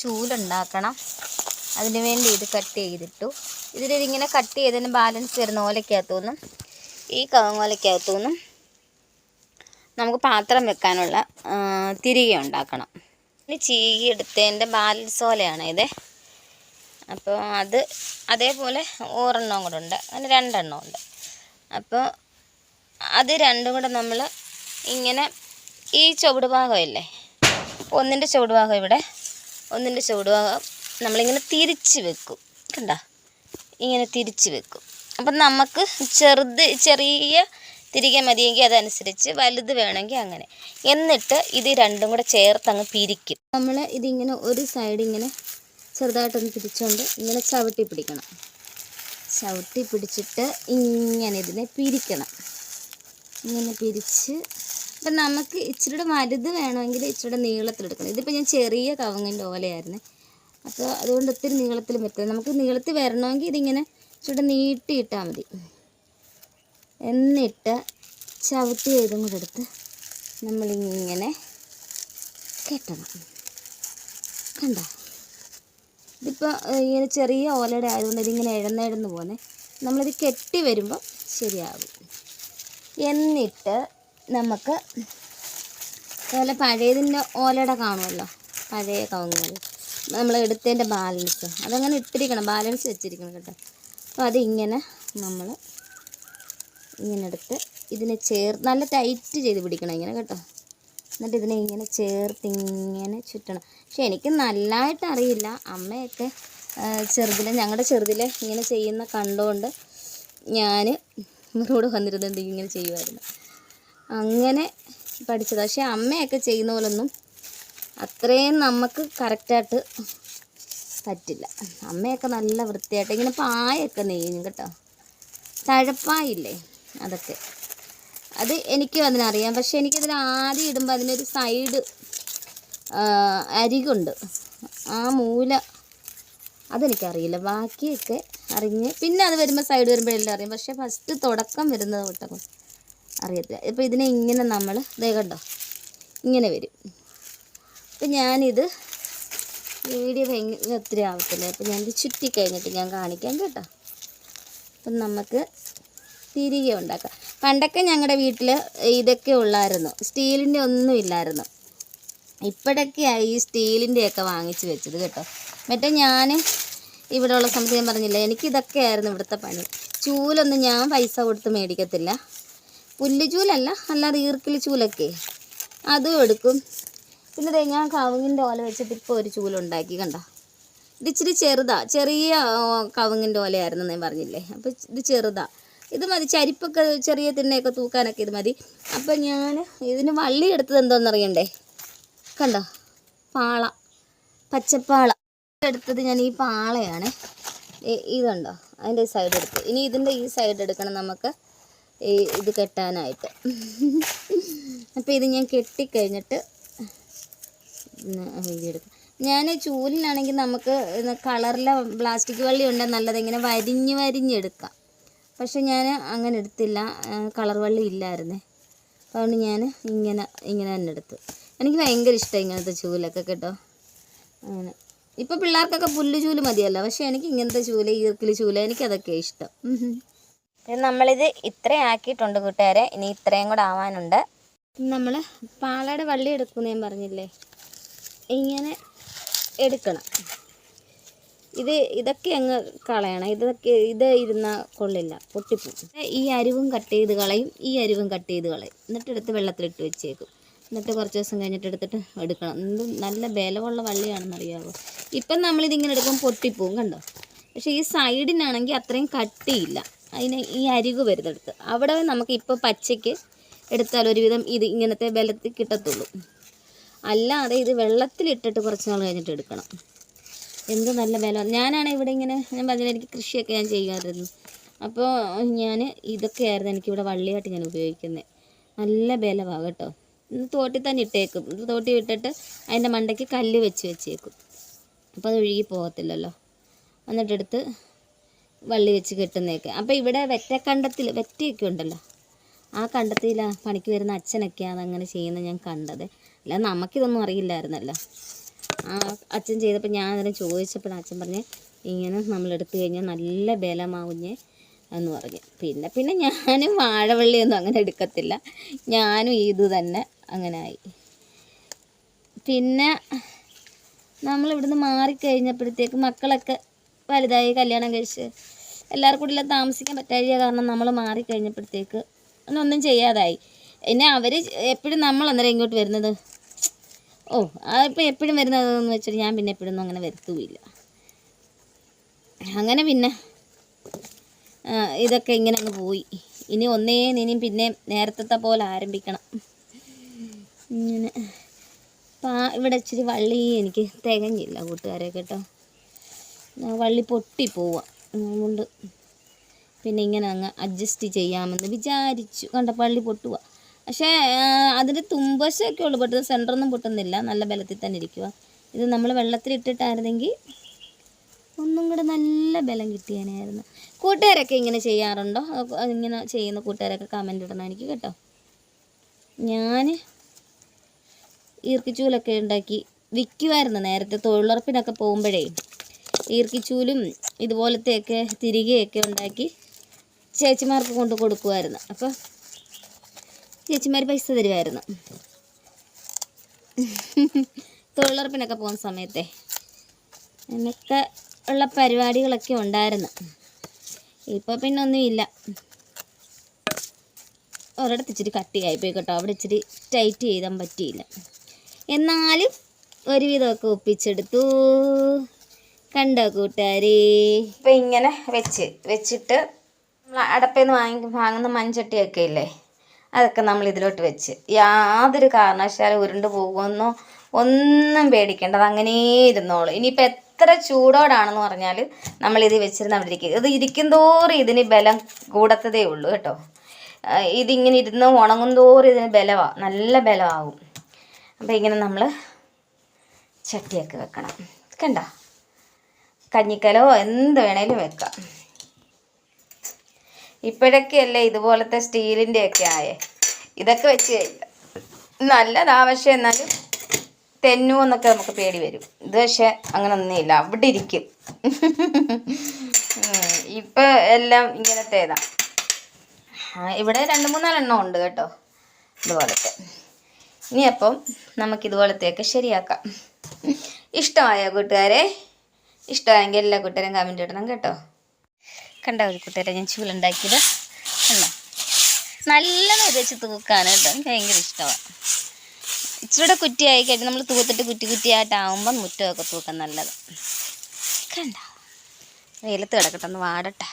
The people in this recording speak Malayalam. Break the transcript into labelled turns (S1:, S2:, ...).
S1: ചൂലുണ്ടാക്കണം അതിന് വേണ്ടി ഇത് കട്ട് ചെയ്തിട്ടു. ഇതിലിതിങ്ങനെ കട്ട് ചെയ്തതിന് ബാലൻസ് വരുന്ന ഓലക്കകത്തുനിന്നും ഈ കവങ്ങോലയ്ക്കകത്തുനിന്നും നമുക്ക് പാത്രം വെക്കാനുള്ള തിരികെ ഉണ്ടാക്കണം. ഇനി ചീകി എടുത്തതിന്റെ ബാലൻസ് ഓലയാണ് ഇത്. അപ്പോൾ അത് അതേപോലെ ഒരെണ്ണം കൂടെ ഉണ്ട്. അങ്ങനെ രണ്ടെണ്ണം ഉണ്ട്. അപ്പോൾ അത് രണ്ടും കൂടെ നമ്മൾ ഇങ്ങനെ ഈ ചുവട് ഭാഗമില്ലേ ഒന്നിന്റെ ചുവട് ഭാഗം ഇവിടെ ഒന്നിന്റെ ചുവട് ഭാഗം നമ്മളിങ്ങനെ തിരിച്ച് വെക്കും. കണ്ട? ഇങ്ങനെ തിരിച്ച് വെക്കും. അപ്പം നമുക്ക് ചെറുത് ചെറിയ തിരികെ മതിയെങ്കിൽ അതനുസരിച്ച് വലുത് വേണമെങ്കിൽ അങ്ങനെ. എന്നിട്ട് ഇത് രണ്ടും കൂടെ ചേർത്ത് അങ്ങ് പിരിക്കും. നമ്മൾ ഇതിങ്ങനെ ഒരു സൈഡ് ഇങ്ങനെ ചെറുതായിട്ടൊന്ന് പിരിച്ചുകൊണ്ട് ഇങ്ങനെ ചവിട്ടി പിടിക്കണം. ചവിട്ടി പിടിച്ചിട്ട് ഇങ്ങനെ ഇതിനെ പിരിക്കണം. ഇങ്ങനെ പിരിച്ച് ഇപ്പം നമുക്ക് ഇച്ചിരിയുടെ മരുത് വേണമെങ്കിൽ ഇച്ചിരിയുടെ നീളത്തിലെടുക്കണം ഇതിപ്പോൾ ഞാൻ ചെറിയ കവുങ്ങിന്റെ ഓലയായിരുന്നു. അപ്പോൾ അതുകൊണ്ട് ഒത്തിരി നീളത്തിൽ പറ്റില്ല. നമുക്ക് നീളത്തിൽ വരണമെങ്കിൽ ഇതിങ്ങനെ ഇച്ചിരി നീട്ടിയിട്ടാൽ മതി. എന്നിട്ട് ചവിട്ടി ഇതും കൂടെ എടുത്ത് നമ്മളിങ്ങനെ കെട്ടണം. കണ്ടോ? ഇതിപ്പോൾ ഇങ്ങനെ ചെറിയ ഓലയുടെ ആയതുകൊണ്ട് ഇതിങ്ങനെ എഴുന്നെഴുന്ന് പോകുന്നത് നമ്മളിത് കെട്ടി വരുമ്പോൾ ശരിയാകും. എന്നിട്ട് നമുക്ക് അതുപോലെ പഴയതിന്റെ ഓലയുടെ കാണുമല്ലോ. പഴയ കവുങ്ങുകൾ. നമ്മൾ എടുത്തതിന്റെ ബാലൻസ് അതങ്ങനെ ഇട്ടിരിക്കണം. ബാലൻസ് വെച്ചിരിക്കണം കേട്ടോ. അപ്പോൾ അതിങ്ങനെ നമ്മൾ ഇങ്ങനെ എടുത്ത് ഇതിനെ ചേർ നല്ല ടൈറ്റ് ചെയ്ത് പിടിക്കണം ഇങ്ങനെ കേട്ടോ. എന്നിട്ട് ഇതിനെ ഇങ്ങനെ ചേർത്ത് ഇങ്ങനെ ചുറ്റണം. പക്ഷെ എനിക്ക് നല്ലതായിട്ട് അറിയില്ല. അമ്മയൊക്കെ ചെറുതിലെ ഞങ്ങളുടെ ചെറുതിലെ ഇങ്ങനെ ചെയ്യുന്ന കണ്ടുകൊണ്ട് ഞാൻ ഇവരോട് വന്നിരുന്നത് ഇങ്ങനെ ചെയ്യുമായിരുന്നു അങ്ങനെ പഠിച്ചത്. പക്ഷെ അമ്മയൊക്കെ ചെയ്യുന്ന പോലൊന്നും അത്രയും നമുക്ക് കറക്റ്റായിട്ട് പറ്റില്ല. അമ്മയൊക്കെ നല്ല വൃത്തിയായിട്ട് ഇങ്ങനെ പായൊക്കെ നെയ്യും കേട്ടോ. തഴപ്പായില്ലേ അതൊക്കെ. അത് എനിക്കും അതിനറിയാം. പക്ഷെ എനിക്കിതിന് ആദ്യം ഇടുമ്പോൾ അതിനൊരു സൈഡ് അരികുണ്ട്. ആ മൂല അതെനിക്കറിയില്ല. ബാക്കിയൊക്കെ അറിഞ്ഞ് പിന്നെ അത് വരുമ്പോൾ സൈഡ് വരുമ്പോഴെല്ലാം അറിയാം. പക്ഷെ ഫസ്റ്റ് തുടക്കം വരുന്നത് തൊട്ടൊക്കെ അറിയത്തില്ല. ഇപ്പോൾ ഇതിനെ ഇങ്ങനെ നമ്മൾ ദേ കണ്ടോ? ഇങ്ങനെ വരും. അപ്പം ഞാനിത് വീഡിയോ ഭയങ്കര ഒത്തിരി ആവത്തില്ല. അപ്പം ഞാനിത് ചുറ്റി കഴിഞ്ഞിട്ട് ഞാൻ കാണിക്കാം കേട്ടോ. അപ്പം നമുക്ക് തിരികെ ഉണ്ടാക്കാം. പണ്ടൊക്കെ ഞങ്ങളുടെ വീട്ടിൽ ഇതൊക്കെ ഉള്ളായിരുന്നു. സ്റ്റീലിന്റെ ഒന്നും ഇല്ലായിരുന്നു. ഇപ്പോഴൊക്കെയായി ഈ സ്റ്റീലിന്റെയൊക്കെ വാങ്ങിച്ച് വെച്ചത് കേട്ടോ. മറ്റേ ഞാൻ ഇവിടെ ഉള്ള സമയത്ത് ഞാൻ പറഞ്ഞില്ല എനിക്കിതൊക്കെ ആയിരുന്നു ഇവിടുത്തെ പണി. ചൂലൊന്നും ഞാൻ പൈസ കൊടുത്ത് മേടിക്കത്തില്ല. പുല്ല് ചൂലല്ല അല്ലാതെ ഈർക്കിലി ചൂലൊക്കെ. അതും എടുക്കും. പിന്നെ ഞാൻ കവുങ്ങിന്റെ ഓല വെച്ചിട്ട് ഇപ്പോൾ ഒരു ചൂലുണ്ടാക്കി കണ്ട? ഇത് ഇച്ചിരി ചെറുതാ. ചെറിയ കവുങ്ങിന്റെ ഓലയായിരുന്നു ഞാൻ പറഞ്ഞില്ലേ. അപ്പോൾ ഇത് ചെറുതാ. ഇത് മതി ചരിപ്പൊക്കെ ചെറിയ തിണ്ണയൊക്കെ തൂക്കാനൊക്കെ ഇത് മതി. അപ്പം ഞാൻ ഇതിന് വള്ളി എടുത്തത് എന്തോന്നറിയണ്ടേ കണ്ടോ? പാള. പച്ചപ്പാള. എടുത്തത് ഞാൻ ഈ പാളയാണ്. ഇതുണ്ടോ? അതിന്റെ സൈഡ് എടുത്ത്. ഇനി ഇതിന്റെ ഈ സൈഡ് എടുക്കണം നമുക്ക്. ഈ ഇത് കെട്ടാനായിട്ട്. അപ്പോൾ ഇത് ഞാൻ കെട്ടിക്കഴിഞ്ഞിട്ട് വീഡിയോ എടുക്കാം. ഞാൻ ചൂലിനാണെങ്കിൽ നമുക്ക് കളറിലെ പ്ലാസ്റ്റിക് വള്ളി ഉണ്ടെങ്കിൽ നല്ലത് ഇങ്ങനെ വരിഞ്ഞ് വരിഞ്ഞെടുക്കാം പക്ഷെ ഞാൻ അങ്ങനെ എടുത്തില്ല. കളർ വള്ളി ഇല്ലായിരുന്നേ. അതുകൊണ്ട് ഞാൻ ഇങ്ങനെ ഇങ്ങനെ തന്നെ എടുത്തു. എനിക്ക് ഭയങ്കര ഇഷ്ടം ഇങ്ങനത്തെ ചൂലൊക്കെ കേട്ടോ. അങ്ങനെ. ഇപ്പോൾ പിള്ളേർക്കൊക്കെ പുല്ല് ചൂൽ മതിയല്ലോ. പക്ഷെ എനിക്ക് ഇങ്ങനത്തെ ചൂൽ ഈർക്കിൽ ചൂൽ എനിക്കതൊക്കെ ഇഷ്ടം. നമ്മളിത് ഇത്രയും ആക്കിയിട്ടുണ്ട് കൂട്ടുകാരെ. ഇനി ഇത്രയും കൂടെ ആവാനുണ്ട്. നമ്മൾ പാളയുടെ വള്ളി എടുക്കുന്ന ഞാൻ പറഞ്ഞില്ലേ? ഇങ്ങനെ എടുക്കണം. ഇത് ഇതൊക്കെ അങ്ങ് കളയണം. ഇതൊക്കെ ഇത് ഇരുന്ന കൊള്ളില്ല. പൊട്ടിപ്പോവും. ഈ അരിവും കട്ട് ചെയ്ത് കളയും. ഈ അരിവും കട്ട് ചെയ്ത് കളയും. എന്നിട്ട് എടുത്ത് വെള്ളത്തിലിട്ട് വെച്ചേക്കും. എന്നിട്ട് കുറച്ച് ദിവസം കഴിഞ്ഞിട്ട് എടുത്തിട്ട് എടുക്കണം. എന്ത് നല്ല ബലമുള്ള വള്ളിയാണെന്നറിയാമോ ഇപ്പം നമ്മളിതിങ്ങനെ എടുക്കുമ്പോൾ പൊട്ടിപ്പോവും കണ്ടോ? പക്ഷേ ഈ സൈഡിനാണെങ്കിൽ അത്രയും കട്ടിയില്ല. അതിന് ഈ അരികു വരുന്നെടുത്ത്. അവിടെ നമുക്ക് ഇപ്പോൾ പച്ചയ്ക്ക് എടുത്താൽ ഒരുവിധം ഇത് ഇങ്ങനത്തെ ബലത്തിൽ കിട്ടത്തുള്ളൂ. അല്ലാതെ ഇത് വെള്ളത്തിലിട്ടിട്ട് കുറച്ച് നാൾ കഴിഞ്ഞിട്ട് എടുക്കണം. എന്ത് നല്ല ബലം ഞാനാണ് ഇവിടെ ഇങ്ങനെ ഞാൻ പറഞ്ഞില്ല എനിക്ക് കൃഷിയൊക്കെ ഞാൻ ചെയ്യുമായിരുന്നു അപ്പോൾ ഞാൻ ഇതൊക്കെയായിരുന്നു എനിക്കിവിടെ വള്ളിയായിട്ട് ഞാൻ ഉപയോഗിക്കുന്നത് നല്ല ബലമാണ് കേട്ടോ. തോട്ടിൽ തന്നെ ഇട്ടേക്കും. തോട്ടി ഇട്ടിട്ട് അതിന്റെ മണ്ടയ്ക്ക് കല്ല് വെച്ച് വെച്ചേക്കും. അപ്പോൾ അത് ഒഴുകി പോകത്തില്ലല്ലോ. എന്നിട്ടെടുത്ത് വള്ളി വെച്ച് കെട്ടുന്നതൊക്കെ. അപ്പോൾ ഇവിടെ വെറ്റ കണ്ടത്തിൽ വെറ്റയൊക്കെ ഉണ്ടല്ലോ. ആ കണ്ടത്തിൽ പണിക്ക് വരുന്ന അച്ഛനൊക്കെയാണ് അങ്ങനെ ചെയ്യുന്നത് ഞാൻ കണ്ടത്. അല്ല നമുക്കിതൊന്നും അറിയില്ലായിരുന്നല്ലോ. ആ അച്ഛൻ ചെയ്തപ്പോൾ ഞാൻ അതിനെ ചോദിച്ചപ്പോഴാണ് അച്ഛൻ പറഞ്ഞ് ഇങ്ങനെ നമ്മൾ എടുത്തു കഴിഞ്ഞാൽ നല്ല ബലമാവുഞ്ഞ് എന്ന് പറഞ്ഞു. പിന്നെ പിന്നെ ഞാനും വാഴവള്ളിയൊന്നും അങ്ങനെ എടുക്കത്തില്ല. ഞാനും ഇത് തന്നെ അങ്ങനെ ആയി. പിന്നെ നമ്മളിവിടുന്ന് മാറിക്കഴിഞ്ഞപ്പോഴത്തേക്ക് മക്കളൊക്കെ വലുതായി കല്യാണം കഴിച്ച് എല്ലാവർക്കും കൂടി എല്ലാം താമസിക്കാൻ പറ്റാഴിക കാരണം നമ്മൾ മാറിക്കഴിഞ്ഞപ്പോഴത്തേക്ക് ഒന്നും ചെയ്യാതായി. പിന്നെ അവർ എപ്പോഴും നമ്മൾ അന്നേരം ഇങ്ങോട്ട് വരുന്നത്? ഓ അതിപ്പോൾ എപ്പോഴും വരുന്നതെന്ന് വെച്ചിട്ട് ഞാൻ പിന്നെ എപ്പോഴൊന്നും അങ്ങനെ വരുത്തുമില്ല അങ്ങനെ പിന്നെ ഇതൊക്കെ ഇങ്ങനെ അങ്ങ് പോയി. ഇനി ഒന്നേ ഇനിയും പിന്നെ നേരത്തെ പോലെ ആരംഭിക്കണം. ഇങ്ങനെ. പാ ഇവിടെ ഇച്ചിരി വള്ളി എനിക്ക് തികഞ്ഞില്ല കൂട്ടുകാരെ കേട്ടോ. വള്ളി പൊട്ടി പോവാം. അതുകൊണ്ട് പിന്നെ ഇങ്ങനെ അങ്ങ് അഡ്ജസ്റ്റ് ചെയ്യാമെന്ന് വിചാരിച്ചു. കണ്ട പള്ളി പൊട്ടുക പക്ഷേ അതിന്റെ തുമ്പശമൊക്കെ ഉള്ളു. പൊട്ടുന്നത് സെന്ററൊന്നും പൊട്ടുന്നില്ല. നല്ല ബലത്തിൽ തന്നെ ഇരിക്കുക ഇത് നമ്മൾ വെള്ളത്തിലിട്ടിട്ടായിരുന്നെങ്കിൽ ഒന്നും കൂടെ നല്ല ബലം കിട്ടിയാനായിരുന്നു കൂട്ടുകാരൊക്കെ ഇങ്ങനെ ചെയ്യാറുണ്ടോ? ഇങ്ങനെ ചെയ്യുന്ന കൂട്ടുകാരൊക്കെ കമന്റ് ഇടണം എനിക്ക് കേട്ടോ. ഞാൻ ഈർക്കിച്ചൂലൊക്കെ ഉണ്ടാക്കി വിൽക്കുമായിരുന്നു നേരത്തെ. തൊഴിലുറപ്പിനൊക്കെ പോകുമ്പോഴേ. ഈർക്കിച്ചൂലും ഇതുപോലത്തെയൊക്കെ തിരികെയൊക്കെ ഉണ്ടാക്കി ചേച്ചിമാർക്ക് കൊണ്ട് കൊടുക്കുമായിരുന്നു അപ്പോൾ ചേച്ചിമാർ പൈസ തരുമായിരുന്നു തൊഴിലുറപ്പിനൊക്കെ പോകുന്ന സമയത്തെ എന്നൊക്കെ ഉള്ള പരിപാടികളൊക്കെ ഉണ്ടായിരുന്നു. ഇപ്പോൾ പിന്നെ ഒന്നുമില്ല ഒരിടത്ത് ഇച്ചിരി കട്ടിയായി പോയി കേട്ടോ. അവിടെ ഇച്ചിരി ടൈറ്റ് ചെയ്താൻ പറ്റിയില്ല. എന്നാലും ഒരുവിധമൊക്കെ ഒപ്പിച്ചെടുത്തു. കണ്ടോ കൂട്ടുകാരി? ഇപ്പം ഇങ്ങനെ വെച്ച് വെച്ചിട്ട് നിന്ന് വാങ്ങി വാങ്ങുന്ന മൺചട്ടിയൊക്കെ ഇല്ലേ? അതൊക്കെ നമ്മൾ ഇതിലോട്ട് വെച്ച്. യാതൊരു കാരണവശാലും ഉരുണ്ട് പോകുമെന്നോ ഒന്നും പേടിക്കേണ്ടത് അങ്ങനെ ഇരുന്നോളൂ. ഇനിയിപ്പോൾ എത്ര ചൂടോടാണെന്ന് പറഞ്ഞാൽ നമ്മൾ ഇത് വെച്ചിരുന്ന് അവിടെ ഇരിക്കുക. ഇത് ഇരിക്കും തോറും ഇതിന് ബലം കൂടത്തതേ ഉള്ളൂ കേട്ടോ. ഇതിങ്ങനെ ഇരുന്ന് ഉണങ്ങും തോറും ഇതിന് ബലമാണ് നല്ല ബലമാകും അപ്പോൾ ഇങ്ങനെ നമ്മൾ ചട്ടിയൊക്കെ വെക്കണം. കണ്ട? കഞ്ഞിക്കലോ എന്ത് വേണേലും വെക്കാം. ഇപ്പോഴൊക്കെയല്ലേ ഇതുപോലത്തെ സ്റ്റീലിന്റെ ഒക്കെ ആയേ. ഇതൊക്കെ വെച്ച് കഴിഞ്ഞാൽ നല്ലതാ പക്ഷേ എന്നാലും തെന്നു എന്നൊക്കെ നമുക്ക് പേടി വരും. ഇത് പക്ഷേ അങ്ങനെ ഒന്നുമില്ല. അവിടെ ഇരിക്കും. ഇപ്പം എല്ലാം ഇങ്ങനത്തേതാ. ഇവിടെ രണ്ട് മൂന്നാലെണ്ണം ഉണ്ട് കേട്ടോ. ഇതുപോലത്തെ. ഇനി അപ്പം നമുക്ക് ഇതുപോലത്തെയൊക്കെ ശരിയാക്കാം. ഇഷ്ടമായ കൂട്ടുകാരെ? ഇഷ്ടമായെങ്കിൽ എല്ലാ കൂട്ടരും കമന്റ് ഇടണം കേട്ടോ. കണ്ട ഒരു കൂട്ടുകാരെ ഞാൻ ചൂലുണ്ടാക്കിയത്? കണ്ടോ? നല്ല വെച്ച് തൂക്കാണ് കേട്ടോ. എനിക്ക് ഭയങ്കര ഇഷ്ടമാണ്. ഇച്ചിരൂടെ കുറ്റിയായി കഴിഞ്ഞ് നമ്മൾ തൂത്തിട്ട് കുറ്റി കുറ്റിയായിട്ടാവുമ്പം മുറ്റമൊക്കെ തൂക്കാൻ നല്ലത്. കണ്ട? വെയിലത്ത് കിടക്കട്ടെ ഒന്ന് വാടട്ടെ.